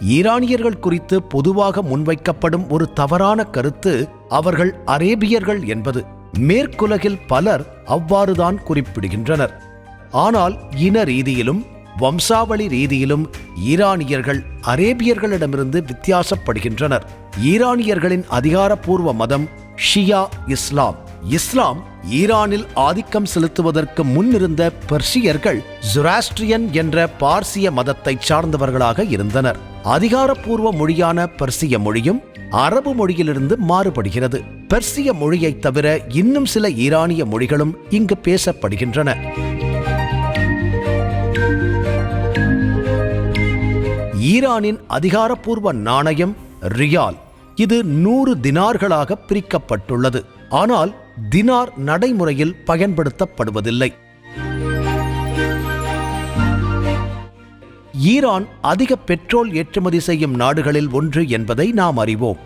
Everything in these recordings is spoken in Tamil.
ஈரானியர்கள் குறித்து பொதுவாக முன்வைக்கப்படும் ஒரு தவறான கருத்து அவர்கள் அரேபியர்கள் என்பது. மேற்குலகில் பலர் அவ்வாறுதான் குறிப்பிடுகின்றனர். ஆனால் இன ரீதியிலும் வம்சாவளி ரீதியிலும் ஈரானியர்கள் அரேபியர்களிடமிருந்து வித்தியாசப்படுகின்றனர். ஈரானியர்களின் அதிகாரப்பூர்வ மதம் ஷியா இஸ்லாம். இஸ்லாம் ஈரானில் ஆதிக்கம் செலுத்துவதற்கு முன்னிருந்த பெர்ஷியர்கள் ஜுராஸ்ட்ரியன் என்ற பார்சிய மதத்தை சார்ந்தவர்களாக இருந்தனர். அதிகாரப்பூர்வ மொழியான பெர்சிய மொழியும் அரபு மொழியிலிருந்து மாறுபடுகிறது. பெர்சிய மொழியை தவிர இன்னும் சில ஈரானிய மொழிகளும் இங்கு பேசப்படுகின்றன. ஈரானின் அதிகாரப்பூர்வ நாணயம் ரியால். இது நூறு தினார்களாக பிரிக்கப்பட்டுள்ளது. ஆனால் தினார் நடைமுறையில் பயன்படுத்தப்படுவதில்லை. ஈரான் அதிக பெட்ரோல் ஏற்றுமதி செய்யும் நாடுகளில் ஒன்று என்பதை நாம் அறிவோம்.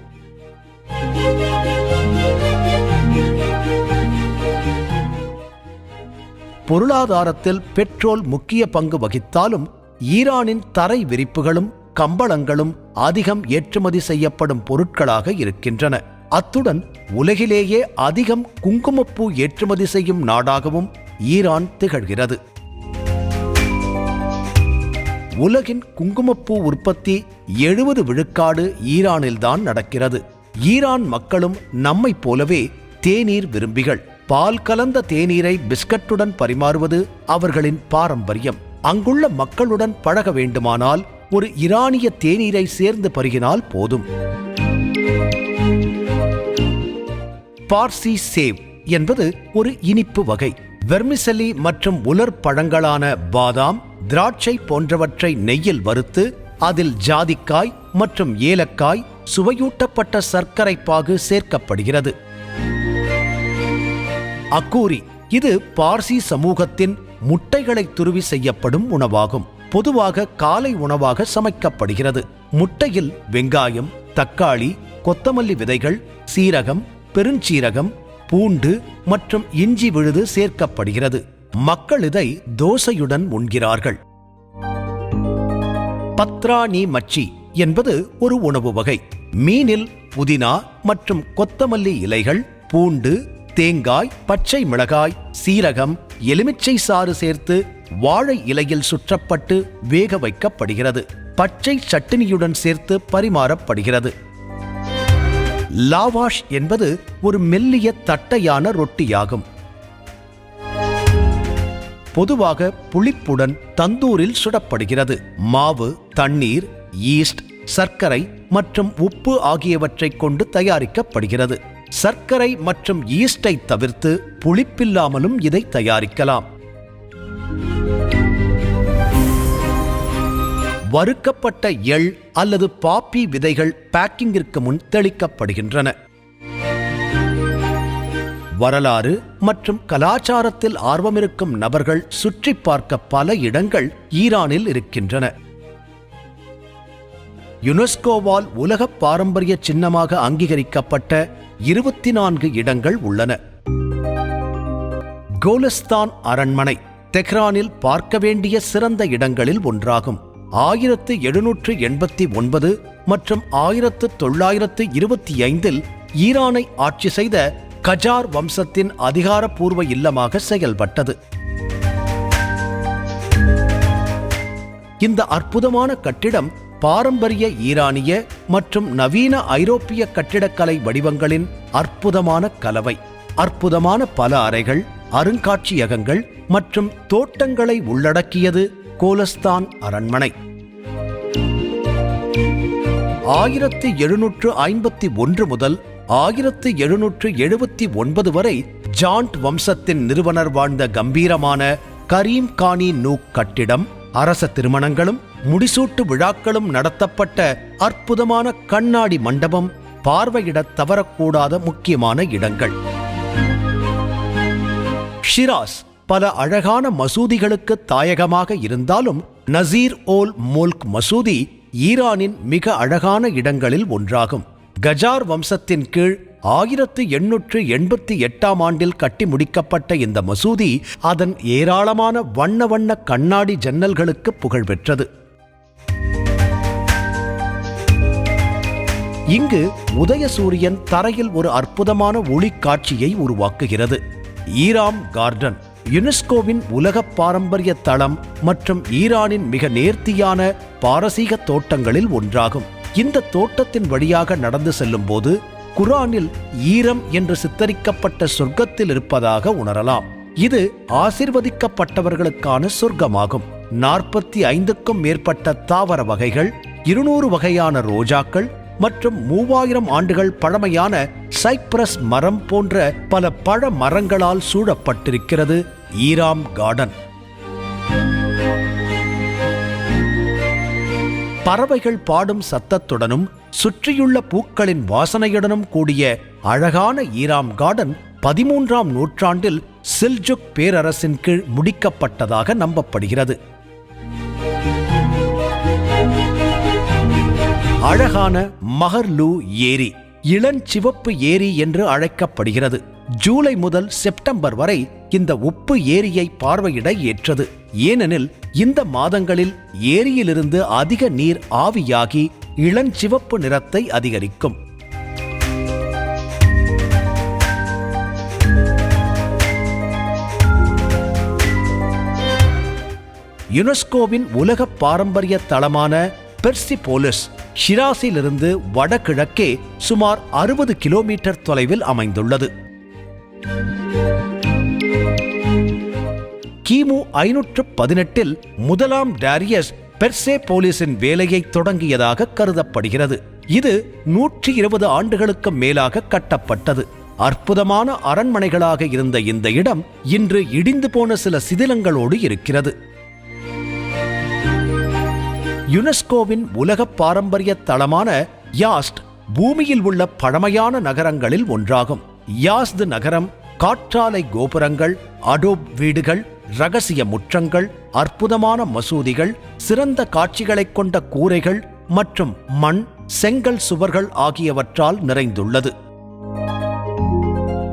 பொருளாதாரத்தில் பெட்ரோல் முக்கிய பங்கு வகித்தாலும் ஈரானின் தரை விரிப்புகளும் கம்பளங்களும் அதிகம் ஏற்றுமதி செய்யப்படும் பொருட்களாக இருக்கின்றன. அத்துடன் உலகிலேயே அதிகம் குங்குமப்பூ ஏற்றுமதி செய்யும் நாடாகவும் ஈரான் திகழ்கிறது. உலகின் குங்குமப்பூ உற்பத்தி எழுபது விழுக்காடு ஈரானில்தான் நடக்கிறது. ஈரான் மக்களும் நம்மைப் போலவே தேநீர் விரும்பிகள். பால் கலந்த தேநீரை பிஸ்கட்டுடன் பரிமாறுவது அவர்களின் பாரம்பரியம். அங்குள்ள மக்களுடன் பழக வேண்டுமானால் ஒரு ஈரானிய தேநீரை சேர்ந்து பருகினால் போதும். பார்சி சேவ் என்பது ஒரு இனிப்பு வகை. வெர்மிசலி மற்றும் உலர் பழங்களான பாதாம் திராட்சை போன்றவற்றை நெய்யில் வறுத்து அதில் ஜாதிக்காய் மற்றும் ஏலக்காய் சுவையூட்டப்பட்ட சர்க்கரை பாகு சேர்க்கப்படுகிறது. அக்கூரி இது பார்சி சமூகத்தின் முட்டைகளை துருவி செய்யப்படும் உணவாகும். பொதுவாக காலை உணவாக சமைக்கப்படுகிறது. முட்டையில் வெங்காயம் தக்காளி கொத்தமல்லி விதைகள் சீரகம் பெருஞ்சீரகம் பூண்டு மற்றும் இஞ்சி விழுது சேர்க்கப்படுகிறது. மக்கள் இதை தோசையுடன் உண்கிறார்கள். பத்ராணி மச்சி என்பது ஒரு உணவு வகை. மீனில் புதினா மற்றும் கொத்தமல்லி இலைகள் பூண்டு தேங்காய் பச்சை மிளகாய் சீரகம் எலுமிச்சை சாறு சேர்த்து வாழை இலையில் சுற்றப்பட்டு வேக வைக்கப்படுகிறது. பச்சை சட்டினியுடன் சேர்த்து பரிமாறப்படுகிறது. லாவாஷ் என்பது ஒரு மெல்லிய தட்டையான ரொட்டியாகும். பொதுவாக புளிப்புடன் தந்தூரில் சுடப்படுகிறது. மாவு தண்ணீர் ஈஸ்ட் சர்க்கரை மற்றும் உப்பு ஆகியவற்றைக் கொண்டு தயாரிக்கப்படுகிறது. சர்க்கரை மற்றும் ஈஸ்டை தவிர்த்து புளிப்பில்லாமலும் இதை தயாரிக்கலாம். வறுக்கப்பட்ட எள் அல்லது பாப்பி விதைகள் பேக்கிங்கிற்கு முன் தெளிக்கப்படுகின்றன. வரலாறு மற்றும் கலாச்சாரத்தில் ஆர்வமிருக்கும் நபர்கள் சுற்றி பார்க்க பல இடங்கள் ஈரானில் இருக்கின்றன. யுனெஸ்கோவால் உலக பாரம்பரிய சின்னமாக அங்கீகரிக்கப்பட்ட இருபத்தி நான்கு இடங்கள் உள்ளன. கோலஸ்தான் அரண்மனை தெஹ்ரானில் பார்க்க வேண்டிய சிறந்த இடங்களில் ஒன்றாகும். ஆயிரத்து எழுநூற்று எண்பத்தி ஒன்பது மற்றும் ஆயிரத்து தொள்ளாயிரத்து இருபத்தி ஐந்தில் ஈரானை ஆட்சி செய்த கஜார் வம்சத்தின் அதிகாரப்பூர்வ இல்லமாக செயல்பட்டது. இந்த அற்புதமான கட்டிடம் பாரம்பரிய ஈரானிய மற்றும் நவீன ஐரோப்பிய கட்டிடக்கலை வடிவங்களின் அற்புதமான கலவை. அற்புதமான பல அறைகள் அருங்காட்சியகங்கள் மற்றும் தோட்டங்களை உள்ளடக்கியது கோலஸ்தான் அரண்மனை. ஆயிரத்தி எழுநூற்று ஐம்பத்தி ஒன்று முதல் ஆயிரத்து எழுநூற்று எழுபத்தி ஒன்பது வரை ஜாண்ட் வம்சத்தின் நிறுவனர் வாழ்ந்த கம்பீரமான கரீம் கானி நூக் கட்டிடம் அரச திருமணங்களும் முடிசூட்டு விழாக்களும் நடத்தப்பட்ட அற்புதமான கண்ணாடி மண்டபம் பார்வையிடத் தவறக்கூடாத முக்கியமான இடங்கள். ஷிராஸ் பல அழகான மசூதிகளுக்கு தாயகமாக இருந்தாலும் நசீர் ஓல் முல்க் மசூதி ஈரானின் மிக அழகான இடங்களில் ஒன்றாகும். கஜார் வம்சத்தின் கீழ் ஆயிரத்து எண்ணூற்று எண்பத்தி எட்டாம் ஆண்டில் கட்டி முடிக்கப்பட்ட இந்த மசூதி அதன் ஏராளமான வண்ண வண்ண கண்ணாடி ஜன்னல்களுக்கு புகழ் பெற்றது. இங்கு உதயசூரியன் தரையில் ஒரு அற்புதமான ஒளி காட்சியை உருவாக்குகிறது. Eram garden. யுனெஸ்கோவின் உலக பாரம்பரிய தளம் மற்றும் ஈரானின் மிக நேர்த்தியான பாரசீக தோட்டங்களில் ஒன்றாகும். இந்த தோட்டத்தின் வழியாக நடந்து செல்லும்போது குரானில் ஈரம் என்று சித்தரிக்கப்பட்ட சொர்க்கத்தில் இருப்பதாக உணரலாம். இது ஆசிர்வதிக்கப்பட்டவர்களுக்கான சொர்க்கமாகும். நாற்பத்தி ஐந்துக்கும் மேற்பட்ட தாவர வகைகள் இருநூறு வகையான ரோஜாக்கள் மற்றும் மூவாயிரம் ஆண்டுகள் பழமையான சைப்ரஸ் மரம் போன்ற பல பழ மரங்களால் சூழப்பட்டிருக்கிறது ஈராம் கார்டன். பறவைகள் பாடும் சத்தத்துடனும் சுற்றியுள்ள பூக்களின் வாசனையுடனும் கூடிய அழகான ஈராம் கார்டன் பதிமூன்றாம் நூற்றாண்டில் சில்ஜுக் பேரரசின் கீழ் முடிக்கப்பட்டதாக நம்பப்படுகிறது. அழகான மகர்லூ ஏரி இளஞ்சிவப்பு ஏரி என்று அழைக்கப்படுகிறது. ஜூலை முதல் செப்டம்பர் வரை இந்த உப்பு ஏரியை பார்வையிட ஏற்றது. ஏனெனில் இந்த மாதங்களில் ஏரியிலிருந்து அதிக நீர் ஆவியாகி இளஞ்சிவப்பு நிறத்தை அதிகரிக்கும். யுனெஸ்கோவின் உலக பாரம்பரிய தளமான பெர்சிபோலிஸ் ஷிராஸிலிருந்து வடகிழக்கே சுமார் அறுபது கிலோமீட்டர் தொலைவில் அமைந்துள்ளது. கிமு ஐநூற்று பதினெட்டில் முதலாம் டாரியஸ் பெர்சேபோலிஸின் வேலையை தொடங்கியதாக கருதப்படுகிறது. இது நூற்றி இருபது ஆண்டுகளுக்கு மேலாக கட்டப்பட்டது. அற்புதமான அரண்மனைகளாக இருந்த இந்த இடம் இன்று இடிந்து போன சில சிதிலங்களோடு இருக்கிறது. யுனெஸ்கோவின் உலக பாரம்பரிய தளமான யாஸ்ட் பூமியில் உள்ள பழமையான நகரங்களில் ஒன்றாகும். யாஸ்து நகரம் காற்றாலை கோபுரங்கள் அடோப் வீடுகள் ரகசிய முற்றங்கள் அற்புதமான மசூதிகள் சிறந்த காட்சிகளைக் கொண்ட கூரைகள் மற்றும் மண் செங்கல் சுவர்கள் ஆகியவற்றால் நிறைந்துள்ளது.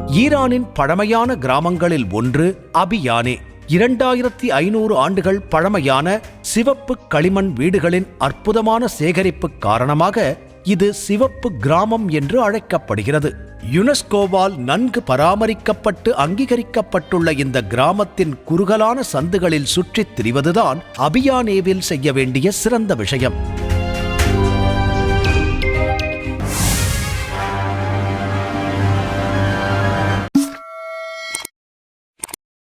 ஈரானின் பழமையான கிராமங்களில் ஒன்று அபியானே. இரண்டாயிரத்தி ஐநூறு ஆண்டுகள் பழமையான சிவப்பு களிமண் வீடுகளின் அற்புதமான சேகரிப்பு காரணமாக இது சிவப்பு கிராமம் என்று அழைக்கப்படுகிறது. யுனெஸ்கோவால் நன்கு பராமரிக்கப்பட்டு அங்கீகரிக்கப்பட்டுள்ள இந்த கிராமத்தின் குறுகலான சந்துகளில் சுற்றித் திரிவதுதான் அபியானேவில் செய்ய வேண்டிய சிறந்த விஷயம்.